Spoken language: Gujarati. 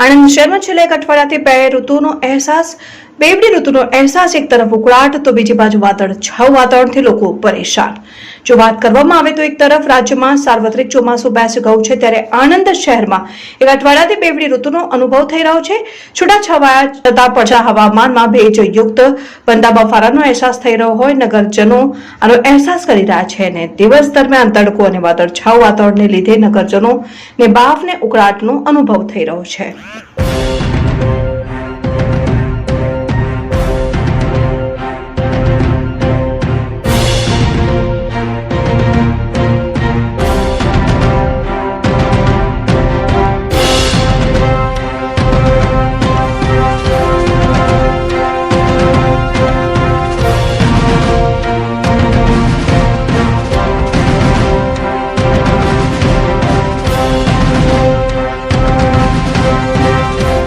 આણંદ શહેરમાં છેલ્લા એક અઠવાડિયાથી બે ઋતુનો અહેસાસ બેવડી ઋતુનો અહેસાસ એક તરફ ઉકળાટ, તો બીજી બાજુ વાદળ છાવ વાતાવરણથી લોકો પરેશાન. જો વાત કરવામાં આવે તો એક તરફ રાજ્યમાં સાર્વત્રિક ચોમાસું બેસી ગયું છે, ત્યારે આણંદ શહેરમાં એક અઠવાડિયાથી બેવડી ઋતુનો અનુભવ થઈ રહ્યો છે. છૂટાછવાયા છતાં પડતા હવામાનમાં ભેજયુક્ત બંદા બફારાનો અહેસાસ થઈ રહ્યો હોય, નગરજનો આનો અહેસાસ કરી રહ્યા છે અને દિવસ દરમિયાન તડકો અને વાદળછાવ વાતાવરણને લીધે નગરજનો ને બાફ ને ઉકળાટનો અનુભવ થઈ રહ્યો છે.